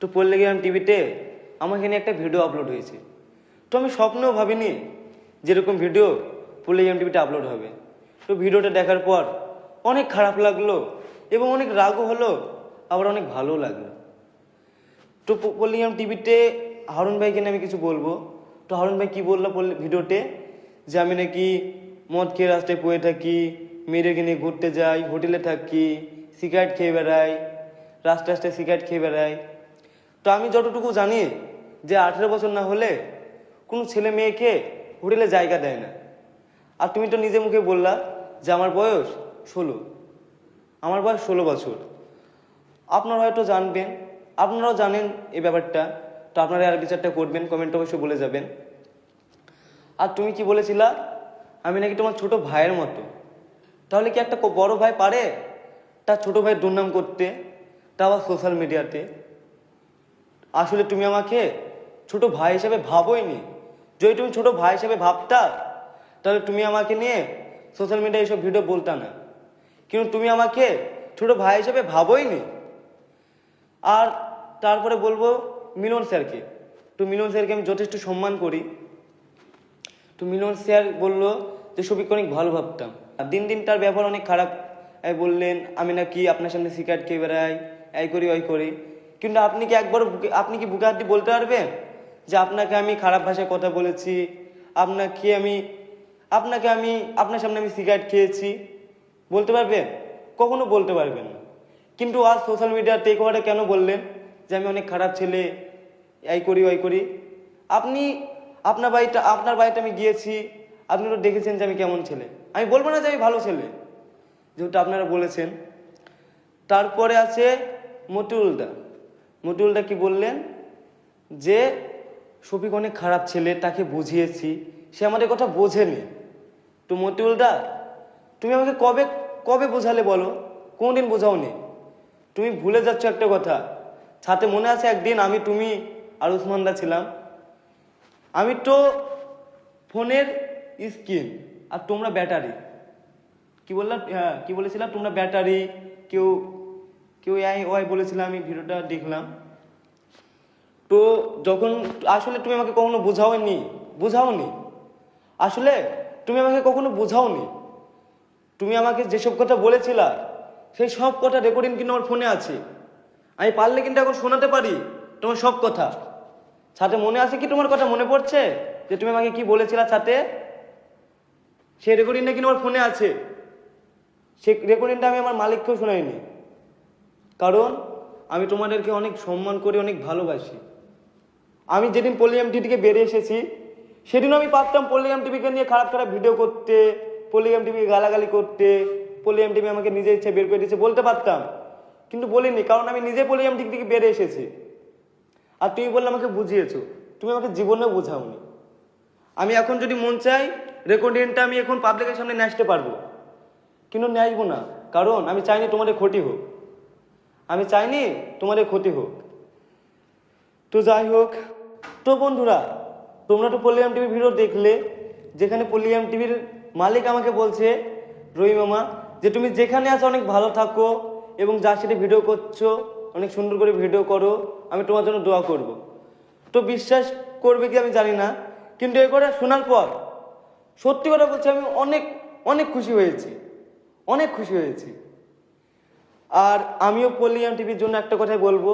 তো পল্লীগ্রাম টিভিতে আমার এখানে একটা ভিডিও আপলোড হয়েছে। তো আমি স্বপ্নেও ভাবিনি যেরকম ভিডিও পল্লীগ্রাম টিভিতে আপলোড হবে। তো ভিডিওটা দেখার পর অনেক খারাপ লাগল এবং অনেক রাগও হলো, আবার অনেক ভালোও লাগল। তো পল্লীগ্রাম টিভিতে, হারুন ভাইকে আমি কিছু বলব। তো হারুন ভাই কি বলল ভিডিওতে যে আমি নাকি মদ খেয়ে রাস্তায় পড়ে থাকি, মেয়েদেরকে নিয়ে ঘুরতে যাই, হোটেলে থাকি, সিগারেট খেয়ে বেড়াই, রাস্তায় রাস্তায় সিগারেট খেয়ে বেড়াই। তো আমি যতটুকু জানি যে আঠেরো বছর না হলে কোনো ছেলে মেয়েকে হোটেলে জায়গা দেয় না। আর তুমি তো নিজে মুখে বললা যে আমার বয়স ষোলো। আমার বয়স ষোলো বছর। আপনারা হয়তো জানবেন, আপনারাও জানেন এই ব্যাপারটা। তো আপনারা আর বিচারটা করবেন কমেন্ট অবশ্যই বলে যাবেন। আর তুমি কি বলেছিলা? আমি নাকি তোমার ছোট ভাইয়ের মতো। তাহলে কি একটা বড় ভাই পারে? তার ছোট ভাইয়ের দুর্নাম করতে তা আবার সোশ্যাল মিডিয়াতে আসলে তুমি আমাকে ছোট ভাই হিসেবে ভাবোই নি যদি তুমি ছোট ভাই হিসেবে ভাবতা, তাহলে তুমি আমাকে নিয়ে সোশ্যাল মিডিয়ায় এইসব ভিডিও বলতা না। কিন্তু তুমি আমাকে ছোট ভাই হিসেবে ভাবোই নি আর তারপরে বলব মিলন স্যারকে। তো মিলন স্যারকে আমি যথেষ্ট সম্মান করি। তো মিলন স্যার বলল যে সবিককে অনেক ভালো ভাবতাম। আর দিন দিন তার ব্যবহার অনেক খারাপ। বললেন, আমি নাকি আপনার সামনে সিগারেট খেয়ে বেড়াই। এই করি, ওই করি। কিন্তু আপনি কি একবার আপনি কি বুকে হাত দিয়ে বলতে পারবেন যে আপনাকে আমি খারাপ ভাষায় কথা বলেছি? আপনাকে আমি আপনাকে আমি আপনার সামনে আমি সিগারেট খেয়েছি। বলতে পারবেন? কখনো বলতে পারবেন না। কিন্তু আজ সোশ্যাল মিডিয়া টেক ওভারে কেন বললেন? যে আমি অনেক খারাপ ছেলে, এই করি, ওই করি। আপনি আপনার বাড়িটা আপনার বাড়িতে আমি গিয়েছি। আপনি তো দেখেছেন যে আমি কেমন ছেলে। আমি বলব না যে আমি ভালো ছেলে। যেহেতু আপনারা বলেছেন। তারপরে আছে মতিউলদা মতিউলদা কি বললেন? যে শফিক অনেক খারাপ ছেলে, তাকে বুঝিয়েছি, সে আমাদের কথা বোঝেনি। তো মতিউলদা, তুমি আমাকে কবে কবে বোঝালে বলো? কোনদিন বোঝাওনি? তুমি ভুলে যাচ্ছ একটা কথা। সাথে মনে আছে একদিন আমি, তুমি আর উসমানদা ছিলাম। আমি তো ফোনের স্ক্রিন, আর তোমরা ব্যাটারি। কি বললাম? হ্যাঁ কি বলেছিলাম? তোমরা ব্যাটারি, কেউ কেউ আই ওয়াই বলেছিলাম আমি ভিডিওটা দেখলাম। তো যখন, আসলে তুমি আমাকে কখনো বোঝাওনি? বোঝাওনি? আসলে তুমি আমাকে কখনো বোঝাওনি? তুমি আমাকে যেসব কথা বলেছিলা, সেই সব কথা রেকর্ডিং কিন্তু আমার ফোনে আছে। আমি পারলে কিন্তু এখন শোনাতে পারি তোমার সব কথা। সাথে মনে আছে কি তোমার কথা মনে পড়ছে? যে তুমি আমাকে কি বলেছিলা সাথে? সেই রেকর্ডিংটা কিন্তু আমার ফোনে আছে। সেই রেকর্ডিংটা আমি আমার মালিককেও শোনাইনি। কারণ আমি তোমাদেরকে অনেক সম্মান করি, অনেক ভালোবাসি। আমি যেদিন পল্লিয়াম টি থেকে বেরিয়ে এসেছি, সেদিনও আমি পারতাম পল্লিয়াম টিভিকে নিয়ে খারাপ খারাপ ভিডিও করতে পল্লিয়াম টিভিকে গালাগালি করতে পল্লিয়াম টিভি আমাকে নিজে ইচ্ছে বের করে দিয়েছে বলতে পারতাম। কিন্তু বলিনি, কারণ আমি নিজে পল্লিয়াম টিভি থেকে বেরিয়ে এসেছি। আর তুমি বললে আমাকে বুঝিয়েছো, তুমি আমাকে জীবনেও বোঝাওনি। আমি এখন যদি মন চাই রেকর্ডিংটা আমি এখন পাবলিকের সামনে নিয়ে আসতে পারব। কিন্তু নিয়ে আসব না, কারণ আমি চাইনি তোমাদের ক্ষতি হোক। আমি চাইনি তোমাদের ক্ষতি হোক। তো যাই হোক, তো বন্ধুরা, তোমরা তো পল্লিয়াম টিভির ভিডিও দেখলে, যেখানে পল্লিয়াম টিভির মালিক আমাকে বলছে রহি মামা, যে তুমি যেখানে আছো অনেক ভালো থাকো এবং যার সাথে ভিডিও করছ, অনেক সুন্দর করে ভিডিও করো, আমি তোমার জন্য দোয়া করব। তো বিশ্বাস করবে কি আমি জানি না, কিন্তু এ কথা শোনার পর, সত্যি কথা বলছি, আমি অনেক অনেক খুশি হয়েছি, অনেক খুশি হয়েছি। আর আমিও পল্লিয়াম টিভির জন্য একটা কথাই বলব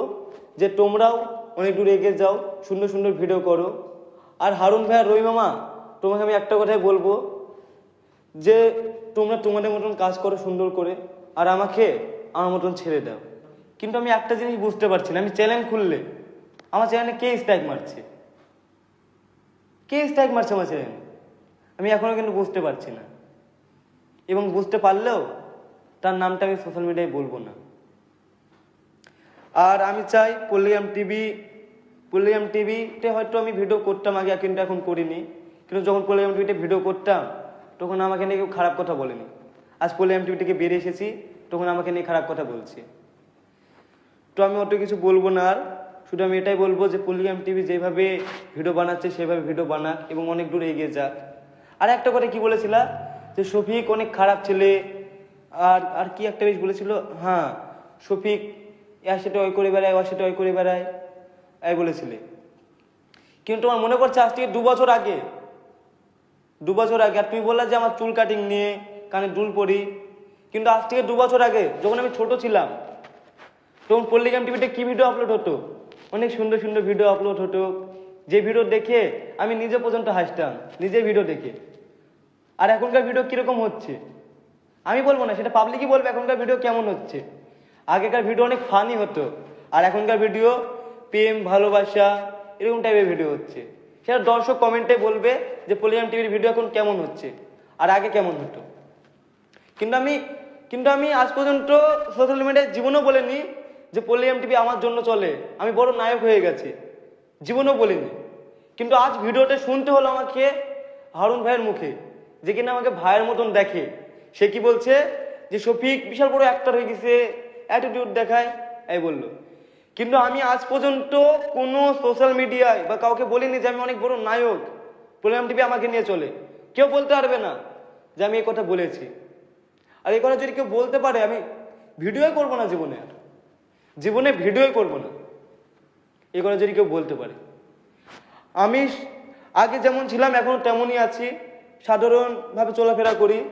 যে তোমরাও অনেক দূর এগিয়ে যাও, সুন্দর সুন্দর ভিডিও করো। আর হারুন ভাই আর রবি মামা, তোমাকে আমি একটা কথাই বলব যে তোমরা তোমাদের মতন কাজ করো সুন্দর করে, আর আমাকে আমার মতন ছেড়ে দাও। কিন্তু আমি একটা জিনিস বুঝতে পারছি না, আমি চ্যানেল খুললে। আমার চ্যানেলে কে স্ট্রাইক মারছে? কে স্ট্রাইক মারছে আমার চ্যানেলে আমি এখনও কিন্তু বুঝতে পারছি না। এবং বুঝতে পারলেও তার নামটা আমি সোশ্যাল মিডিয়ায় বলব না। আর আমি চাই পল্লিয়াম টিভি পল্লিয়াম টিভিতে হয়তো আমি ভিডিও করতাম আগে, কিন্তু এখন করিনি। কিন্তু যখন পল্লিয়াম টিভিতে ভিডিও করতাম, তখন আমাকে নিয়ে কেউ খারাপ কথা বলেনি। আজ পল্লিয়াম টিভি থেকে বেরিয়ে এসেছি, তখন আমাকে নিয়ে খারাপ কথা বলছে। তো আমি অত কিছু বলব না আর। শুধু আমি এটাই বলব যে পল্লিয়াম টিভি যেভাবে ভিডিও বানাচ্ছে, সেভাবে ভিডিও বানাক এবং অনেক দূর এগিয়ে যাক। আর একটা কথা কি বলেছিলা? যে শফিক অনেক খারাপ ছেলে আর আর কি একটা বেশ বলেছিল হ্যাঁ শফিক এর সাথে ওই করে বেড়ায়, ওর সাথে ওই করে বেড়ায়। এই বলেছিলে। কিন্তু তোমার মনে পড়ছে আজ থেকে দু বছর আগে, দু বছর আগে, আর তুমি বললে যে আমার চুল কাটিং নিয়ে কানে দুল পরি। কিন্তু আজ থেকে দু বছর আগে, যখন আমি ছোট ছিলাম, তখন পল্লিগ্রাম টিভিতে কি ভিডিও আপলোড হতো? অনেক সুন্দর সুন্দর ভিডিও আপলোড হতো। যে ভিডিও দেখে আমি নিজে পর্যন্ত হাসতাম, নিজে ভিডিও দেখে। আর এখনকার ভিডিও কীরকম হচ্ছে? আমি বলব না, সেটা পাবলিকই বলবে এখনকার ভিডিও কেমন হচ্ছে। আগেকার ভিডিও অনেক ফানি হতো, আর এখনকার ভিডিও প্রেম, ভালোবাসা, এরকম টাইপের ভিডিও হচ্ছে। সেটা দর্শক কমেন্টে বলবে যে পলিগ্রাম টিভির ভিডিও এখন কেমন হচ্ছে, আর আগে কেমন হতো। কিন্তু আমি কিন্তু আমি আজ পর্যন্ত সোশ্যাল মিডিয়ায় জীবনেও বলিনি যে পলিগ্রাম টিভি আমার জন্য চলে। আমি বড় নায়ক হয়ে গেছি, জীবনও বলিনি। কিন্তু আজ ভিডিওটা শুনতে হলো আমাকে হারুন ভাইয়ের মুখে, যে কিনা আমাকে ভাইয়ের মতন দেখে। সে কি বলছে যে, শফিক বিশাল বড় অ্যাক্টর হয়ে গেছে অ্যাটিটিউড দেখায়। এই বলল। কিন্তু আমি আজ পর্যন্ত কোনো সোশ্যাল মিডিয়ায় বা কাউকে বলিনি যে আমি অনেক বড় নায়ক। প্রোগ্রাম টিভি আমাকে নিয়ে চলে। কেউ বলতে পারবে না যে আমি এই কথা বলেছি। আর এই কথা যদি কেউ বলতে পারে, আমি ভিডিওই করব না জীবনে আর। জীবনে ভিডিওই করব না। এই কথা যদি কেউ বলতে পারে। আমি আগে যেমন ছিলাম, এখন তেমনই আছি। সাধারণভাবে চলাফেরা করি।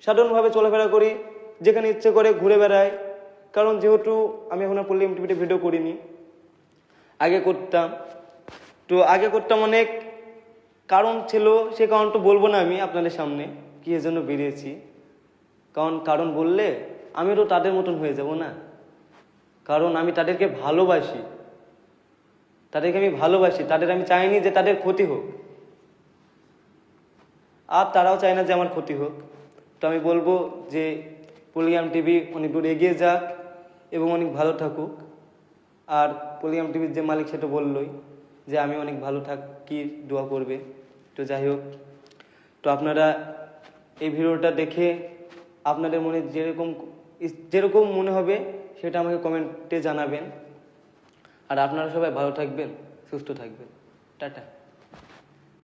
সাধারণভাবে চলাফেরা করি, যেখানে ইচ্ছে করে ঘুরে বেড়াই। কারণ যেহেতু আমি এখন আর পল্লী টিভিতে ভিডিও করিনি। আগে করতাম। তো আগে করতাম অনেক। কারণ ছিল, সে কারণ তো বলব না আমি আপনাদের সামনে, কি এর জন্য বেরিয়েছি। কারণ কারণ বললে আমি তো তাদের মতন হয়ে যাব না। কারণ আমি তাদেরকে ভালোবাসি। তাদেরকে আমি ভালোবাসি। তাদের আমি চাইনি যে তাদের ক্ষতি হোক। আর তারাও চায় না যে আমার ক্ষতি হোক। তো আমি বলব যে পলিগ্রাম টিভি অনেক দূর এগিয়ে যাক এবং অনেক ভালো থাকুক। আর পলিগ্রাম টিভির যে মালিক সেটা বললোই যে আমি অনেক ভালো থাকি, দোয়া করবে। তো যাই হোক, তো আপনারা এই ভিডিওটা দেখে আপনাদের মনে যেরকম যেরকম মনে হবে সেটা আমাকে কমেন্টে জানাবেন। আর আপনারা সবাই ভালো থাকবেন, সুস্থ থাকবেন। টাটা।